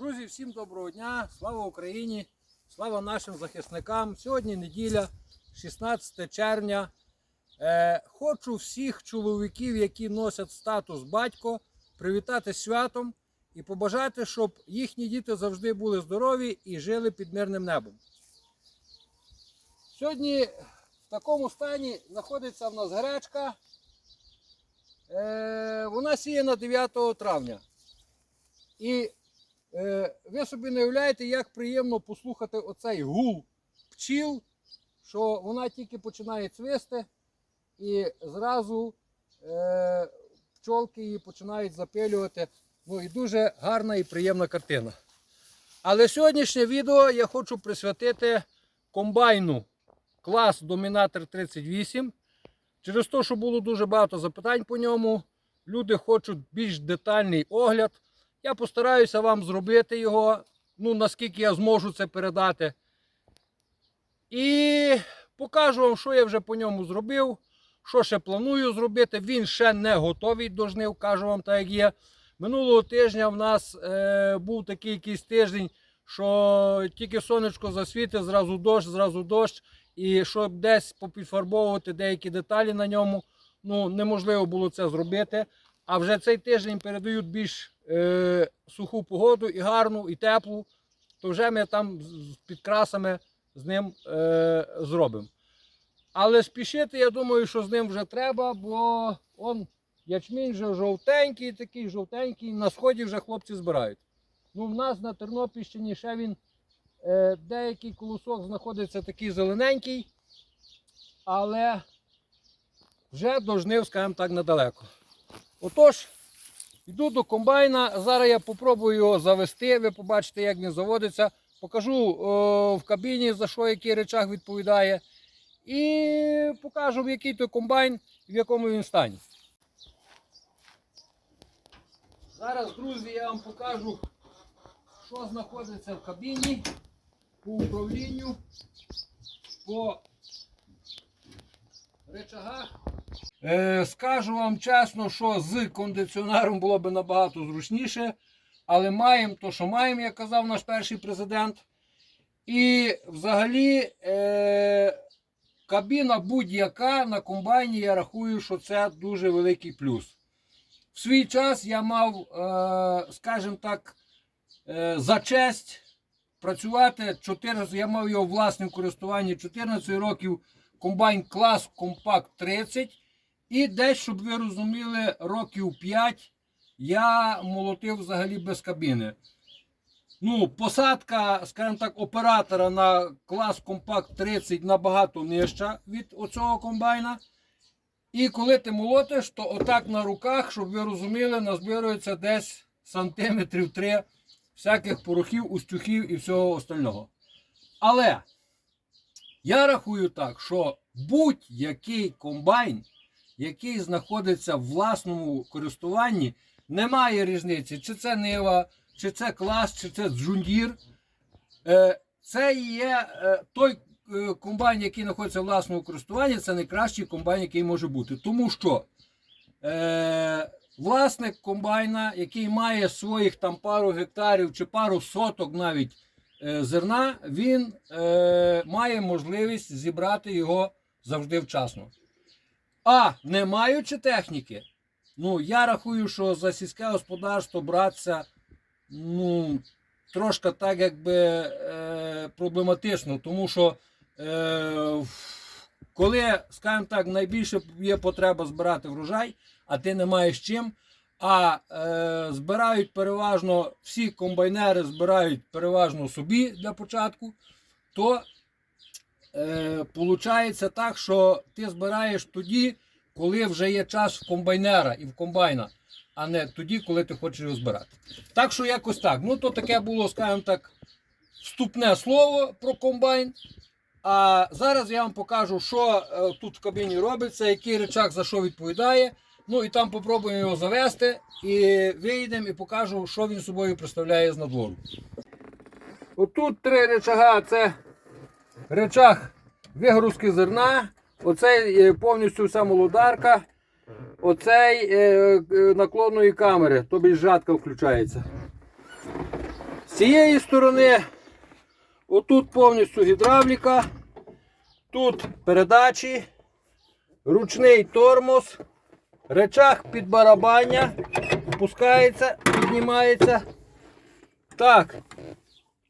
Друзі, всім доброго дня! Слава Україні! Слава нашим захисникам! Сьогодні неділя, 16 червня. Е, хочу всіх чоловіків, які носять статус батько, привітати святом і побажати, щоб їхні діти завжди були здорові і жили під мирним небом. Сьогодні в такому стані знаходиться в нас гречка. Е, вона сіяна 9 травня. І ви собі не уявляєте, як приємно послухати оцей гул пчіл, що вона тільки починає цвісти, і зразу е, пчолки її починають запилювати. Ну і дуже гарна і приємна картина. Але сьогоднішнє відео я хочу присвятити комбайну клас Домінатор 38. Через те, що було дуже багато запитань по ньому, люди хочуть більш детальний огляд. Я постараюся вам зробити його, ну наскільки я зможу це передати. І покажу вам, що я вже по ньому зробив, що ще планую зробити. Він ще не готовий до жнив, кажу вам так, як є. Минулого тижня в нас е, був такий якийсь тиждень, що тільки сонечко засвітить, зразу дощ, зразу дощ. І щоб десь попідфарбовувати деякі деталі на ньому, ну неможливо було це зробити. А вже цей тиждень передають більш е, суху погоду і гарну, і теплу, то вже ми там з підкрасами з ним е, зробимо. Але спішити, я думаю, що з ним вже треба, бо он ячмінь вже жовтенький, такий жовтенький, на сході вже хлопці збирають. Ну, в нас на Тернопільщині ще він е, деякий колосок знаходиться такий зелененький, але вже до жнив, скажімо так, недалеко. Отож, йду до комбайна. Зараз я попробую його завести. Ви побачите, як він заводиться. Покажу о, в кабіні, за що який речах відповідає. І покажу, який той комбайн в якому він стані. Зараз, друзі, я вам покажу, що знаходиться в кабіні по управлінню, по речагах. Е, скажу вам чесно, що з кондиціонером було б набагато зручніше, але маємо то, що маємо, як казав наш перший президент. І взагалі е, кабіна будь-яка на комбайні, я рахую, що це дуже великий плюс. В свій час я мав, е, скажімо так, за честь працювати 14, я мав його в власному користуванні 14 років комбайн клас Компакт 30. І десь, щоб ви розуміли, років 5 я молотив взагалі без кабіни. Ну, посадка, скажімо так, оператора на клас Компакт 30 набагато нижча від оцього комбайна. І коли ти молотиш, то отак на руках, щоб ви розуміли, назбирується десь сантиметрів 3 всяких порохів, устюхів і всього остального. Але я рахую так, що будь-який комбайн, який знаходиться в власному користуванні, немає різниці, чи це Нива, чи це клас, чи це джундір. Е, Це є е, той е, комбайн, який знаходиться в власному користуванні, це найкращий комбайн, який може бути. Тому що власник комбайна, який має своїх там пару гектарів чи пару соток навіть зерна, він е, має можливість зібрати його завжди вчасно. А не маючи техніки, ну я рахую, що за сільське господарство братися ну, трошки так якби е, проблематично, тому що е, коли, скажімо так, найбільше є потреба збирати врожай, а ти не маєш чим. А е, збирають переважно всі комбайнери збирають переважно собі для початку, то е, получається так, що ти збираєш тоді, коли вже є час в комбайнера і в комбайна, а не тоді, коли ти хочеш його збирати. Так що якось так. Ну, то таке було, скажімо так, вступне слово про комбайн. А зараз я вам покажу, що е, тут в кабіні робиться, який речак за що відповідає. Ну і там попробуємо його завести і вийдемо і покажу, що він собою представляє з надвору. Отут три речага. Це речах вигрузки зерна. Оцей е, повністю вся молодарка. Оцей е, е, наклонної камери, тобі жатка включається. З цієї сторони отут повністю гідравліка, тут передачі, ручний тормоз, речах під барабання, опускається, піднімається. Так,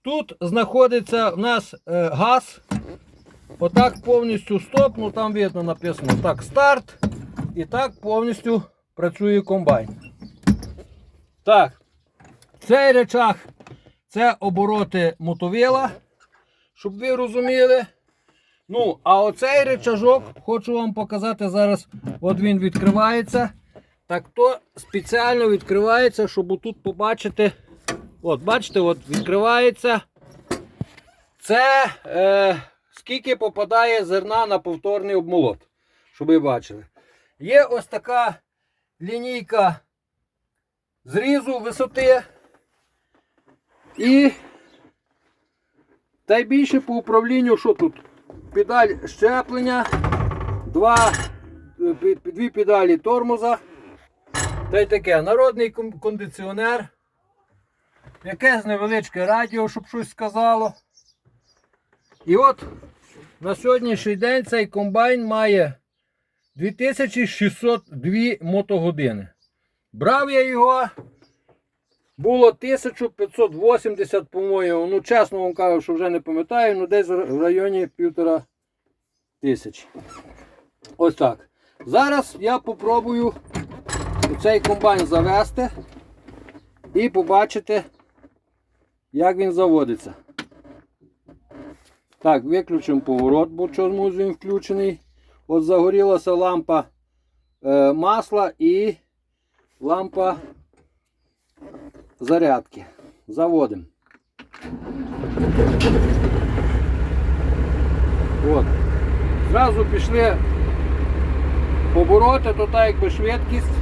тут знаходиться в нас е, газ. Отак повністю стоп, ну там видно написано так старт. І так повністю працює комбайн. Так, цей речах це обороти мотовила, щоб ви розуміли. Ну, а оцей речажок хочу вам показати зараз. От він відкривається. Так то спеціально відкривається, щоб отут побачити. От, бачите, от відкривається. Це е, скільки попадає зерна на повторний обмолот. Щоб ви бачили. Є ось така лінійка зрізу висоти. І та більше по управлінню, що тут? Педаль щеплення, два, дві педалі тормоза. Та й таке. Народний кондиціонер. Якесь невеличке радіо, щоб щось сказало. І от на сьогоднішній день цей комбайн має 2602 мотогодини. Брав я його. Було 1580, по-моєму. Ну, чесно вам кажу, що вже не пам'ятаю, ну десь в районі півтора тисячі. Ось так. Зараз я попробую цей комбайн завести і побачити, як він заводиться. Так, виключимо поворот, бо чомусь він включений. От загорілася лампа е, масла і лампа зарядки. Заводимо. От. Зразу пішли обороти, то так якби швидкість.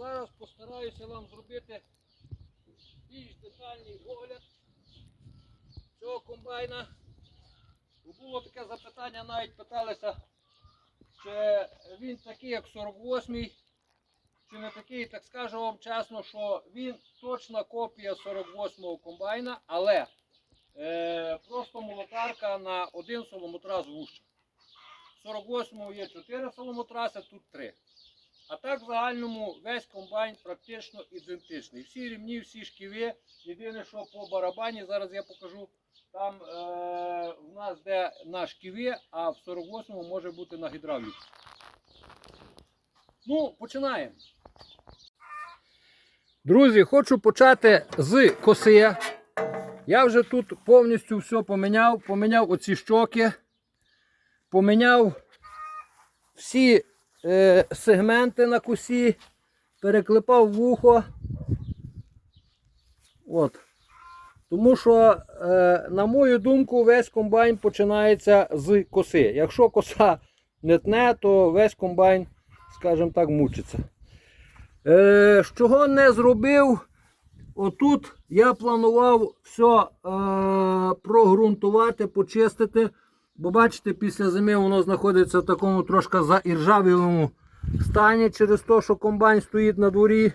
Зараз постараюся вам зробити більш детальний огляд цього комбайна. Було таке запитання, навіть питалися, чи він такий, як 48-й, чи не такий, так скажу вам чесно, що він точна копія 48-го комбайна, але е, просто молотарка на один соломотраз вужча. В 48-му є 4 соломотраси, тут 3. А так в загальному весь комбайн практично ідентичний. Всі рівні, всі шківи. Єдине, що по барабані, зараз я покажу. Там е, в нас де на шківи, а в 48-му може бути на гідравліці. Ну, починаємо. Друзі, хочу почати з коси. Я вже тут повністю все поміняв. Поміняв оці щоки, поміняв всі е, сегменти на косі, переклепав вухо. От. Тому що, е, на мою думку, весь комбайн починається з коси. Якщо коса не тне, то весь комбайн, скажімо так, мучиться. Е, чого не зробив, отут я планував все е, прогрунтувати, почистити. Бо бачите, після зими воно знаходиться в такому трошки заіржавілому стані через те, що комбайн стоїть на дворі.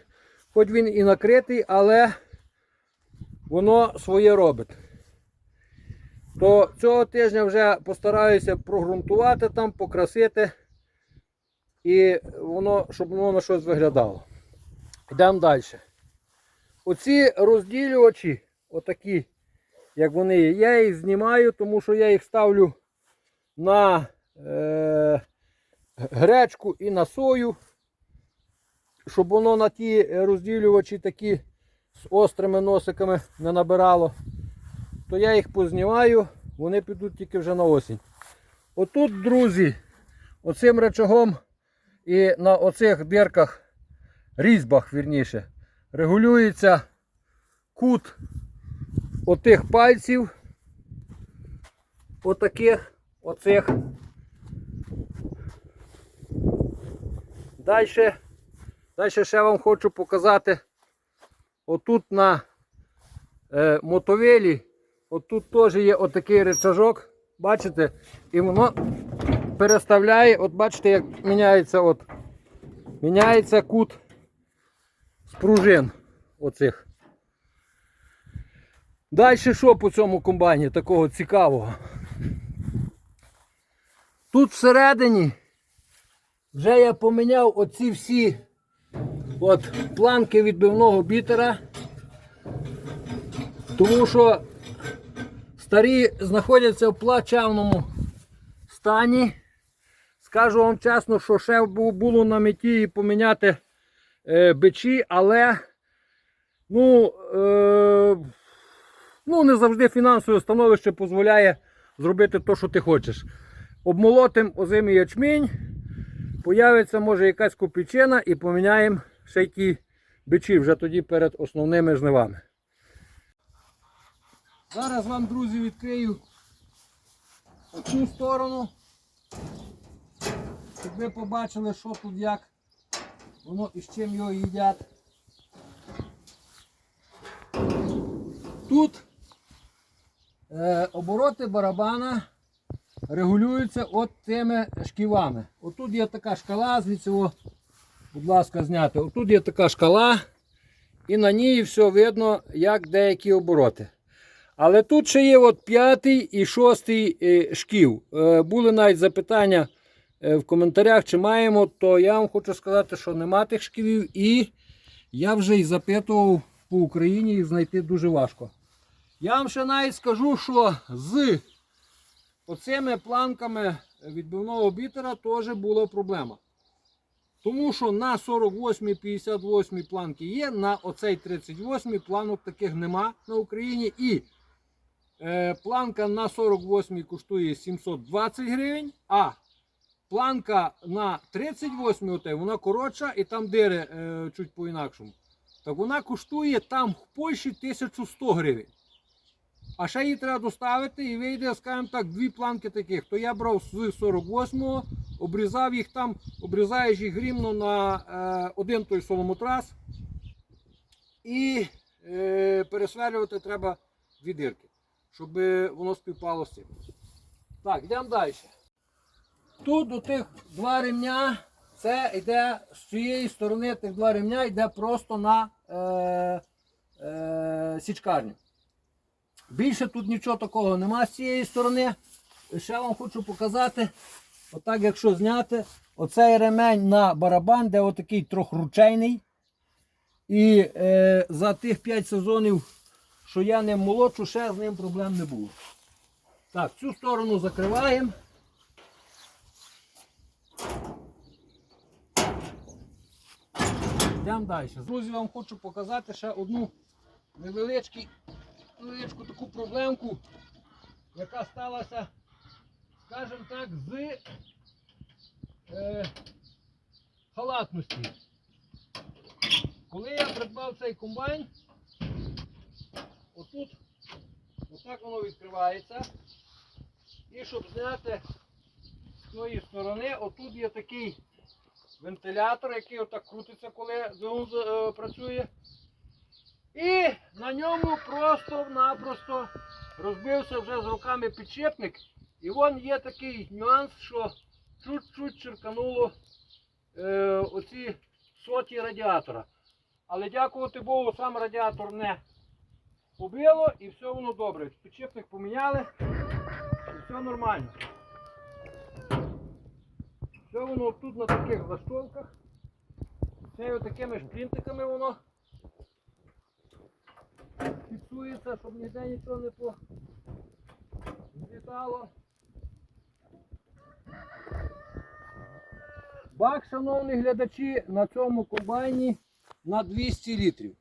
Хоч він і накритий, але воно своє робить. То цього тижня вже постараюся прогрунтувати там, покрасити. І воно, щоб воно на щось виглядало. Йдемо далі. Оці розділювачі, отакі, як вони є, я їх знімаю, тому що я їх ставлю на е, гречку і на сою, щоб воно на ті розділювачі такі з острими носиками не набирало. То я їх познімаю, вони підуть тільки вже на осінь. Отут, друзі, оцим речагом і на оцих дирках, різьбах, вірніше, регулюється кут отих пальців, отаких, оцих. Далі, далі ще вам хочу показати отут на е, мотовелі, отут теж є отакий речажок, бачите, і воно переставляє, от бачите, як міняється от, міняється кут з пружин оцих. Далі що по цьому комбайні такого цікавого? Тут всередині вже я поміняв оці всі от планки відбивного бітера, тому що старі знаходяться в плачевному стані. Скажу вам чесно, що ще було на меті поміняти е, бичі, але ну, е, ну, не завжди фінансове становище дозволяє зробити те, що ти хочеш. Обмолотим озимий ячмінь, появиться може якась копійчина і поміняємо ще ті бичі вже тоді перед основними жнивами. Зараз вам, друзі, відкрию оцю сторону, щоб ви побачили, що тут як воно і з чим його їдять. Тут е, обороти барабана регулюються от цими шківами. Отут є така шкала, звідси, о, будь ласка, зняти. Отут є така шкала, і на ній все видно, як деякі обороти. Але тут ще є от п'ятий і шостий е, шків. Е, Були навіть запитання е, в коментарях, чи маємо, то я вам хочу сказати, що нема тих шківів. І я вже і запитував по Україні їх знайти дуже важко. Я вам ще навіть скажу, що з оцими планками відбивного бітера теж була проблема. Тому що на 48 58 планки є, на оцей 38 планок таких нема на Україні. І е, планка на 48 коштує 720 гривень, а планка на 38 оте, вона коротша і там дири е, чуть по-інакшому. Так вона коштує там в Польщі 1100 гривень. А ще її треба доставити і вийде, скажімо так, дві планки таких. То я брав з 48-го, обрізав їх там, обрізаєш їх рівно на е, один той соломотрас. І е, пересверлювати треба дві дирки, щоб воно співпало з цим. Так, йдемо далі. Тут до тих два ремня, це йде з цієї сторони тих два ремня йде просто на е, е, січкарню. Більше тут нічого такого нема з цієї сторони. Ще вам хочу показати, отак якщо зняти, оцей ремень на барабан, де отакий трьохручейний. І е, за тих 5 сезонів, що я ним молодшу, ще з ним проблем не було. Так, цю сторону закриваємо. Йдемо далі. Друзі, вам хочу показати ще одну невеличку, невеличку таку проблемку, яка сталася, скажімо так, з е, халатності. Коли я придбав цей комбайн, отут, отак воно відкривається. І щоб зняти з цієї сторони, отут є такий вентилятор, який отак крутиться, коли двигун е, працює. І на ньому просто-напросто розбився вже з руками підшипник. І вон є такий нюанс, що чуть-чуть черкануло е, оці соті радіатора. Але дякувати Богу, сам радіатор не побило і все воно добре. Підшипник поміняли і все нормально. Все воно тут на таких заштовках. Це такими шплінтиками воно фіксується, щоб ніде нічого не злітало. Бак, шановні глядачі, на цьому комбайні на 200 літрів.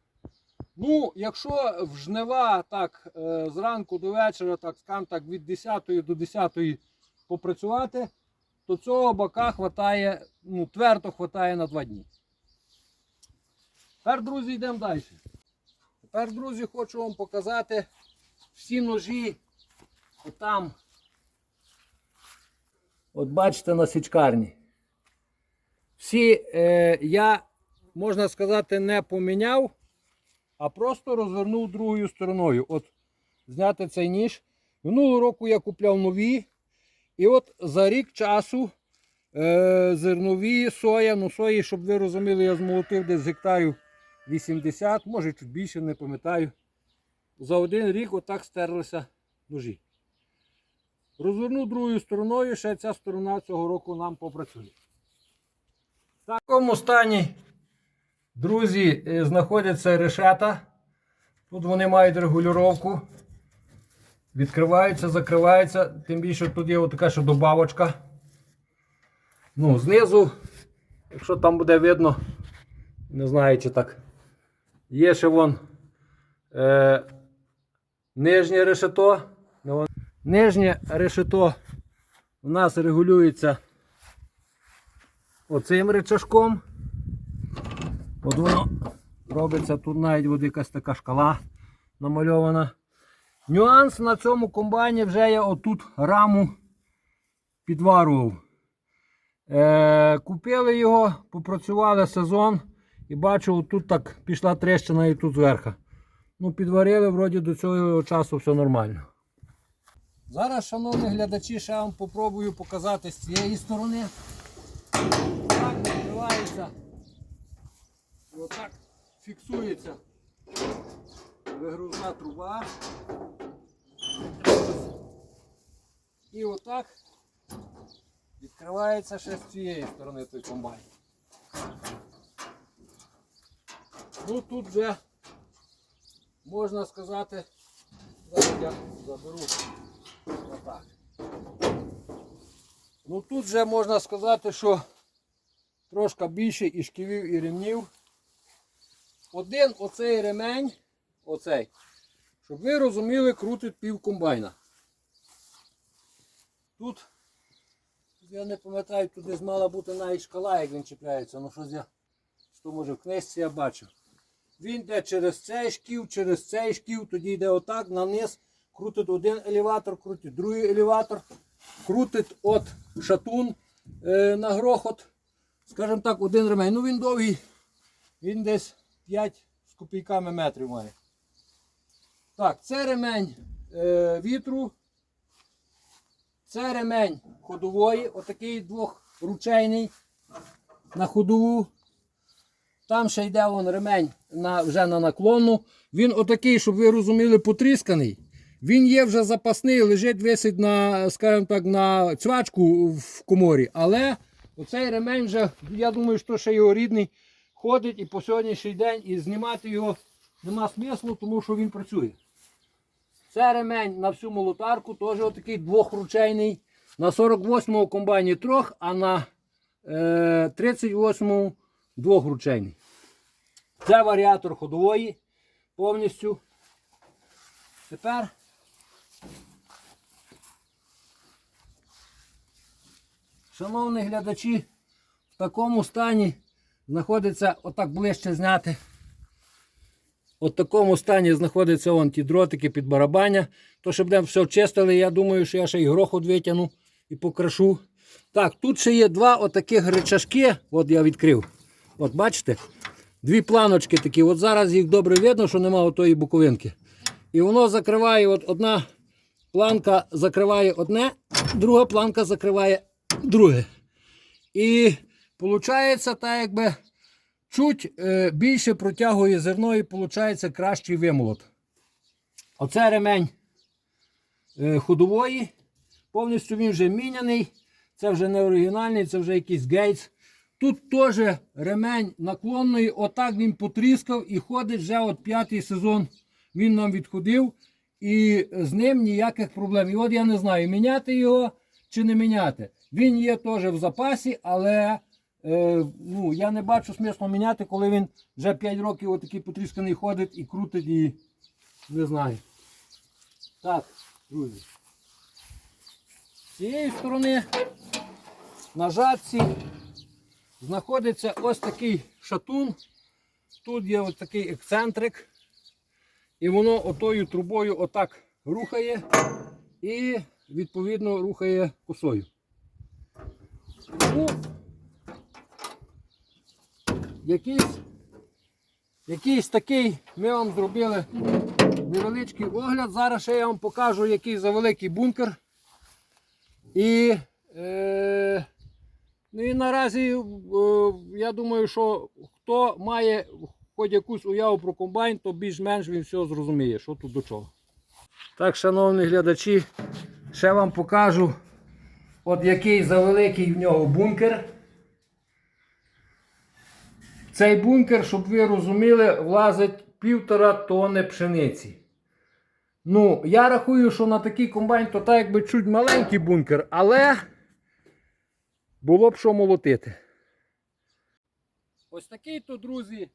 Ну, якщо в жнива так е, зранку до вечора, так скажімо так, від 10 до 10 попрацювати, то цього бака хватає, ну, твердо хватає на 2 дні. Тепер, друзі, йдемо далі. Тепер, друзі, хочу вам показати всі ножі отам. От бачите на січкарні. Всі е, я, можна сказати, не поміняв, а просто розвернув другою стороною. От зняти цей ніж. Минулого року я купляв нові. І от за рік часу е, зернові соя, ну сої, щоб ви розуміли, я змолотив десь гектарів 80, може чуть більше, не пам'ятаю. За один рік отак стерлися ножі. Розвернув другою стороною, ще ця сторона цього року нам попрацює. В такому стані, друзі, е, знаходяться решета. Тут вони мають регулювання. Відкриваються, закриваються, тим більше тут є така ще добавочка. Ну, знизу, якщо там буде видно, не знаю чи так. Є ще вон е, нижнє решето. Нижнє решето у нас регулюється оцим речашком. От воно робиться, тут навіть от якась така шкала намальована. Нюанс на цьому комбайні вже я отут раму підварував. Е, купили його, попрацювали сезон і бачу, тут так пішла трещина і тут зверху. Ну, підварили, вроді до цього часу все нормально. Зараз, шановні глядачі, ще вам попробую показати з цієї сторони. Так відкривається. Отак фіксується вигрузна труба. І отак відкривається ще з цієї сторони той комбайн. Ну тут вже можна сказати, зараз я заберу отак. Ну тут вже можна сказати, що трошки більше і шківів, і ремнів. Один оцей ремень, оцей, щоб ви розуміли, крутить пів комбайна. Тут, я не пам'ятаю, тут десь мала бути навіть шкала, як він чіпляється. Ну щось я, що може в книжці я бачив. Він йде через цей шків, через цей шків, тоді йде отак, на низ, крутить один елеватор, крутить другий елеватор, крутить от шатун е, на грохот. Скажімо так, один ремень. Ну він довгий, він десь 5 з копійками метрів має. Так, це ремень е, вітру. Це ремень ходової, отакий двохручейний на ходову. Там ще йде вон ремень на, вже на наклонну. Він отакий, щоб ви розуміли, потрісканий. Він є вже запасний, лежить, висить на, скажімо так, на цвачку в коморі. Але Оцей ремень вже, я думаю, що ще його рідний ходить і по сьогоднішній день і знімати його нема смислу, тому що він працює. Це ремень на всю молотарку, теж отакий двохручейний. На 48-му комбайні трьох, а на е, 38-му двохручейний. Це варіатор ходової повністю. Тепер Шановні глядачі, в такому стані знаходиться, отак ближче зняти. От такому стані знаходяться вон ті дротики під барабаня. То, щоб будемо все вчистили, я думаю, що я ще й грохот витягну і покрашу. Так, тут ще є два отаких речашки. От я відкрив. От бачите? Дві планочки такі. От зараз їх добре видно, що немає отої буковинки. І воно закриває, от одна планка закриває одне, друга планка закриває друге. І виходить, так якби чуть е, більше протягує зерно і виходить кращий вимолот. Оце ремень е, ходової. Повністю він вже міняний. Це вже не оригінальний, це вже якийсь гейтс. Тут теж ремень наклонної, отак він потріскав і ходить вже от п'ятий сезон. Він нам відходив. І з ним ніяких проблем. І от я не знаю, міняти його чи не міняти. Він є теж в запасі, але е, ну, я не бачу смислу міняти, коли він вже 5 років отакий потрісканий ходить і крутить і не знаю. Так, друзі. З цієї сторони на жатці знаходиться ось такий шатун. Тут є ось такий ексцентрик. І воно отою трубою отак рухає і відповідно рухає косою. Ну, якийсь, якийсь такий ми вам зробили невеличкий огляд. Зараз ще я вам покажу, який за великий бункер. І, е, ну і наразі е, я думаю, що хто має хоч якусь уяву про комбайн, то більш-менш він все зрозуміє, що тут до чого. Так, шановні глядачі, ще вам покажу, от який завеликий в нього бункер. Цей бункер, щоб ви розуміли, влазить півтора тони пшениці. Ну, я рахую, що на такий комбайн то так якби чуть маленький бункер, але було б що молотити. Ось такий то, друзі,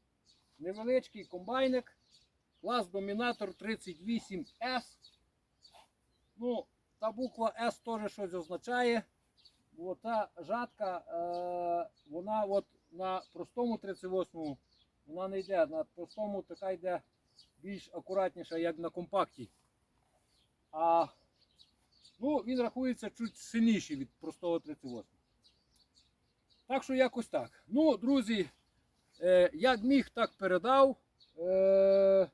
невеличкий комбайник. Клас Домінатор 38S. Ну, та буква S теж щось означає. Бо та жатка, е, вона от на простому 38-му вона не йде. На простому така йде більш акуратніша, як на компакті. А ну, він рахується чуть сильніший від простого 38. Так що якось так. Ну, друзі, е, як міг, так передав. Е,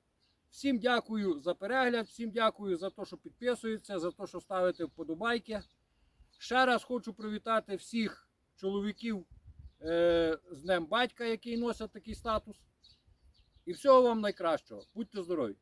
всім дякую за перегляд, всім дякую за те, що підписуєтеся, за те, що ставите вподобайки. Ще раз хочу привітати всіх чоловіків е, з Днем Батька, який носять такий статус. І всього вам найкращого. Будьте здорові!